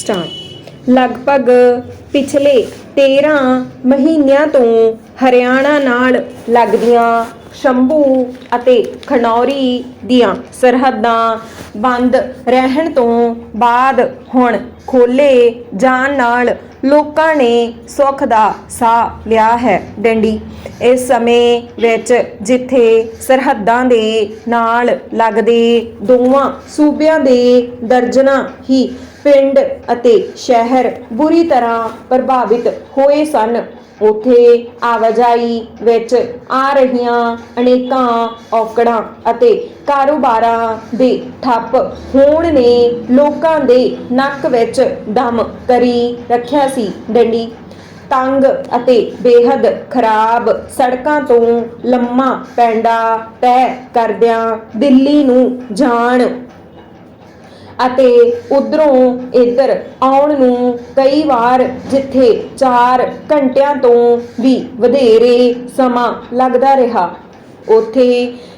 Start. ਲਗਭਗ ਪਿਛਲੇ 13 ਮਹੀਨਿਆਂ ਤੋਂ ਹਰਿਆਣਾ ਨਾਲ ਲੱਗਦੀਆਂ ਸ਼ੰਭੂ ਅਤੇ ਖਨੌਰੀ ਦੀਆਂ ਸਰਹੱਦਾਂ ਬੰਦ ਰਹਿਣ ਤੋਂ ਬਾਅਦ ਹੁਣ ਖੋਲੇ ਜਾਣ ਨਾਲ ਲੋਕਾਂ ਨੇ ਸੁੱਖ ਦਾ ਸਾਹ ਲਿਆ ਹੈ। ਡੰਡੀ, ਇਸ ਸਮੇਂ ਵਿੱਚ ਜਿੱਥੇ ਸਰਹੱਦਾਂ ਦੇ ਨਾਲ ਲੱਗਦੇ ਦੋਵਾਂ ਸੂਬਿਆਂ ਦੇ ਦਰਜਨਾਂ ਹੀ ਪਿੰਡ ਅਤੇ ਸ਼ਹਿਰ ਬੁਰੀ ਤਰ੍ਹਾਂ ਪ੍ਰਭਾਵਿਤ ਹੋਏ ਸਨ। ਉਥੇ ਆਵਾਜਾਈ ਵਿੱਚ ਆ ਰਹੀਆਂ ਅਨੇਕਾਂ ਔਕੜਾਂ ਅਤੇ ਕਾਰੋਬਾਰਾਂ ਦੇ ਠੱਪ ਹੋਣ ਨੇ ਲੋਕਾਂ ਦੇ ਨੱਕ ਵਿੱਚ ਦਮ ਕਰੀ ਰੱਖਿਆ ਸੀ ਡੰਡੀ। ਤੰਗ ਅਤੇ ਬੇਹੱਦ ਖਰਾਬ ਸੜਕਾਂ ਤੋਂ ਲੰਮਾ ਪੈਂਡਾ ਤੈਅ ਕਰਦਿਆਂ ਦਿੱਲੀ ਨੂੰ ਜਾਣ ਅਤੇ ਉਧਰੋਂ ਇੱਧਰ ਆਉਣ ਨੂੰ ਕਈ ਵਾਰ ਜਿੱਥੇ 4 ਘੰਟਿਆਂ ਤੋਂ ਵੀ ਵਧੇਰੇ ਸਮਾਂ ਲੱਗਦਾ ਰਿਹਾ। ਉਥੇ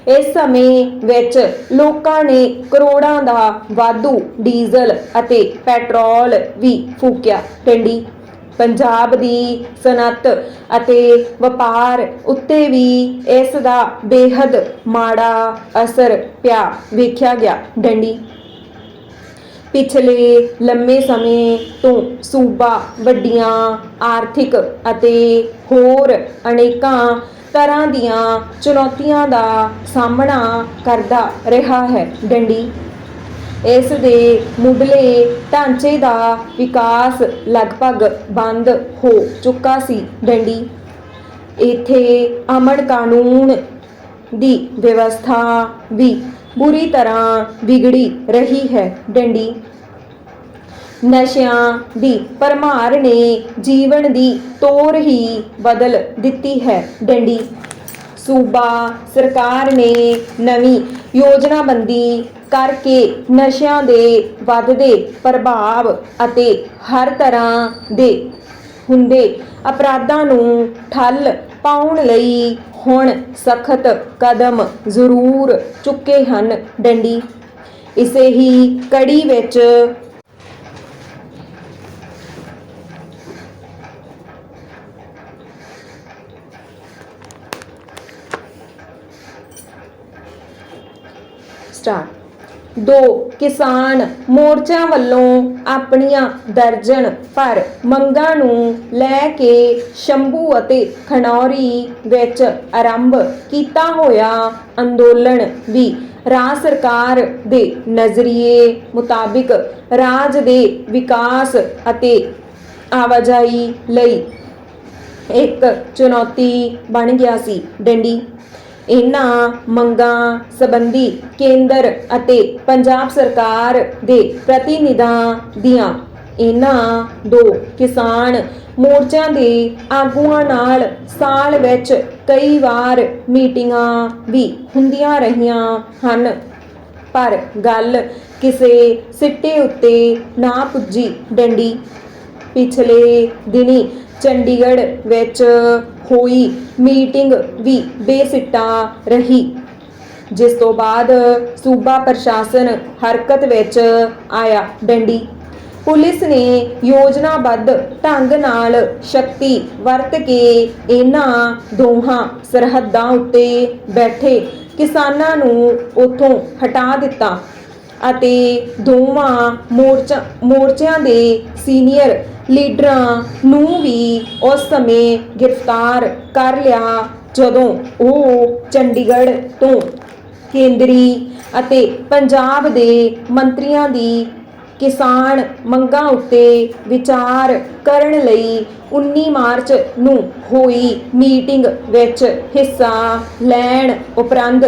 ਇਸ ਸਮੇਂ ਵਿੱਚ ਲੋਕਾਂ ਨੇ ਕਰੋੜਾਂ ਦਾ ਵਾਧੂ ਡੀਜ਼ਲ ਅਤੇ ਪੈਟਰੋਲ ਵੀ ਫੂਕਿਆ। ਟੰਡੀ ਪੰਜਾਬ ਦੀ ਸਨਅਤ ਅਤੇ ਵਪਾਰ ਉੱਤੇ ਵੀ ਇਸ ਦਾ ਬੇਹੱਦ ਮਾੜਾ ਅਸਰ ਪਿਆ ਵੇਖਿਆ ਗਿਆ। ਡੰਡੀ ਪਿਛਲੇ ਲੰਮੇ ਸਮੇਂ ਤੋਂ ਸੂਬਾ ਵੱਡੀਆਂ, ਆਰਥਿਕ ਅਤੇ ਹੋਰ ਅਨੇਕਾਂ ਤਰ੍ਹਾਂ ਦੀਆਂ ਚੁਣੌਤੀਆਂ ਦਾ ਸਾਹਮਣਾ ਕਰਦਾ ਰਿਹਾ ਹੈ ਡੰਡੀ। ਇਸ ਦੇ ਮੁੱਢਲੇ ਢਾਂਚੇ ਦਾ ਵਿਕਾਸ ਲਗਭਗ ਬੰਦ ਹੋ ਚੁੱਕਾ ਸੀ ਡੰਡੀ। ਇੱਥੇ ਅਮਨ ਕਾਨੂੰਨ ਦੀ ਵਿਵਸਥਾ ਵੀ ਬੁਰੀ ਤਰ੍ਹਾਂ ਵਿਗੜੀ ਰਹੀ ਹੈ ਡੰਡੀ। ਨਸ਼ਿਆਂ ਦੀ ਪਰਮਾਰ ਨੇ ਜੀਵਨ ਦੀ ਤੋਰ ਹੀ ਬਦਲ ਦਿੱਤੀ ਹੈ ਡੰਡੀ। ਸੂਬਾ ਸਰਕਾਰ ਨੇ ਨਵੀਂ ਯੋਜਨਾਬੰਦੀ ਕਰਕੇ ਨਸ਼ਿਆਂ ਦੇ ਵੱਧਦੇ ਪ੍ਰਭਾਵ ਅਤੇ ਹਰ ਤਰ੍ਹਾਂ ਦੇ ਹੁੰਦੇ। ਅਪਰਾਧਾਂ ਨੂੰ ਠੱਲ ਪਾਉਣ ਲਈ ਹੁਣ ਸਖਤ ਕਦਮ ਜ਼ਰੂਰ ਚੁੱਕੇ ਹਨ ਡੰਡੀ। ਇਸੇ ਹੀ ਕੜੀ ਵਿੱਚ ਸਟਾਰਟ। ਦੋ ਕਿਸਾਨ ਮੋਰਚਿਆਂ ਵੱਲੋਂ ਆਪਣੀਆਂ ਦਰਜਨ ਪਰ ਮੰਗਾਂ ਨੂੰ ਲੈ ਕੇ ਸ਼ੰਭੂ ਅਤੇ ਖਨੌਰੀ ਵਿੱਚ ਆਰੰਭ ਕੀਤਾ ਹੋਇਆ ਅੰਦੋਲਨ ਵੀ ਰਾਜ ਸਰਕਾਰ ਦੇ ਨਜ਼ਰੀਏ ਮੁਤਾਬਿਕ ਰਾਜ ਦੇ ਵਿਕਾਸ ਅਤੇ ਆਵਾਜਾਈ ਲਈ ਇੱਕ ਚੁਣੌਤੀ ਬਣ ਗਿਆ ਸੀ। ਡੰਡੀ ਇਹਨਾਂ ਮੰਗਾਂ ਸੰਬੰਧੀ ਕੇਂਦਰ ਅਤੇ ਪੰਜਾਬ ਸਰਕਾਰ ਦੇ ਪ੍ਰਤੀਨਿਧਾਂ ਦੀਆਂ ਇਹਨਾਂ ਦੋ ਕਿਸਾਨ ਮੋਰਚਿਆਂ ਦੇ ਆਗੂਆਂ ਨਾਲ ਸਾਲ ਵਿੱਚ ਕਈ ਵਾਰ ਮੀਟਿੰਗਾਂ ਵੀ ਹੁੰਦੀਆਂ ਰਹੀਆਂ ਹਨ। ਪਰ ਗੱਲ ਕਿਸੇ ਸਿੱਟੇ ਉੱਤੇ ਨਾ ਪੁੱਜੀ ਡੰਡੀ। ਪਿਛਲੇ ਦਿਨੀ ਚੰਡੀਗੜ੍ਹ ਵਿੱਚ ਹੋਈ ਮੀਟਿੰਗ ਵੀ ਬੇਸਿੱਟਾ ਰਹੀ, ਜਿਸ ਤੋਂ ਬਾਅਦ ਸੂਬਾ ਪ੍ਰਸ਼ਾਸਨ ਹਰਕਤ ਵਿੱਚ ਆਇਆ ਡੰਡੀ। ਪੁਲਿਸ ਨੇ ਯੋਜਨਾਬੱਧ ਢੰਗ ਨਾਲ ਸ਼ਕਤੀ ਵਰਤ ਕੇ ਇਹਨਾਂ ਦੋਹਾਂ ਸਰਹੱਦਾਂ ਉੱਤੇ ਬੈਠੇ ਕਿਸਾਨਾਂ ਨੂੰ ਉੱਥੋਂ ਹਟਾ ਦਿੱਤਾ ਅਤੇ ਦੋਵਾਂ ਮੋਰਚਾ, ਮੋਰਚਿਆਂ ਦੇ ਸੀਨੀਅਰ ਲੀਡਰਾਂ ਨੂੰ ਵੀ ਉਸ ਸਮੇਂ ਗ੍ਰਿਫਤਾਰ ਕਰ ਲਿਆ ਜਦੋਂ ਉਹ ਚੰਡੀਗੜ੍ਹ ਤੋਂ ਕੇਂਦਰੀ ਅਤੇ ਪੰਜਾਬ ਦੇ ਮੰਤਰੀਆਂ ਦੀ ਕਿਸਾਨ ਮੰਗਾਂ ਉੱਤੇ ਵਿਚਾਰ ਕਰਨ ਲਈ 19 ਮਾਰਚ ਨੂੰ ਹੋਈ ਮੀਟਿੰਗ ਵਿੱਚ ਹਿੱਸਾ ਲੈਣ ਉਪਰੰਤ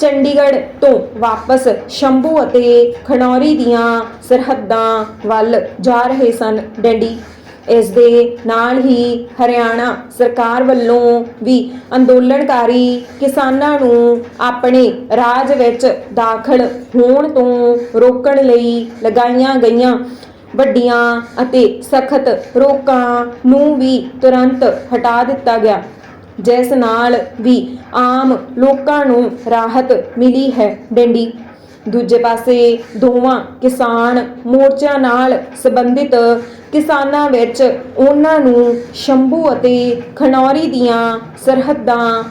ਚੰਡੀਗੜ੍ਹ ਤੋਂ ਵਾਪਸ ਸ਼ੰਭੂ ਅਤੇ ਖਨੌਰੀ ਦੀਆਂ ਸਰਹੱਦਾਂ ਵੱਲ ਜਾ ਰਹੇ ਸਨ ਡੰਡੀ। ਇਸ ਦੇ ਨਾਲ ਹੀ ਹਰਿਆਣਾ ਸਰਕਾਰ ਵੱਲੋਂ ਵੀ ਅੰਦੋਲਨਕਾਰੀ ਕਿਸਾਨਾਂ ਨੂੰ ਆਪਣੇ ਰਾਜ ਵਿੱਚ ਦਾਖਲ ਹੋਣ ਤੋਂ ਰੋਕਣ ਲਈ ਲਗਾਈਆਂ ਗਈਆਂ। ਵੱਡੀਆਂ ਅਤੇ ਸਖਤ ਰੋਕਾਂ ਨੂੰ ਵੀ ਤੁਰੰਤ ਹਟਾ ਦਿੱਤਾ ਗਿਆ। ਜਿਸ ਨਾਲ ਵੀ ਆਮ ਲੋਕਾਂ ਨੂੰ ਰਾਹਤ ਮਿਲੀ ਹੈ। ਡੰਡੀ। ਦੂਜੇ ਪਾਸੇ ਦੋਵਾਂ ਕਿਸਾਨ ਮੋਰਚਿਆਂ ਨਾਲ ਸੰਬੰਧਿਤ ਕਿਸਾਨਾਂ ਵਿੱਚ ਉਹਨਾਂ ਨੂੰ ਸ਼ੰਭੂ ਅਤੇ ਖਨੌਰੀ ਦੀਆਂ ਸਰਹੱਦਾਂ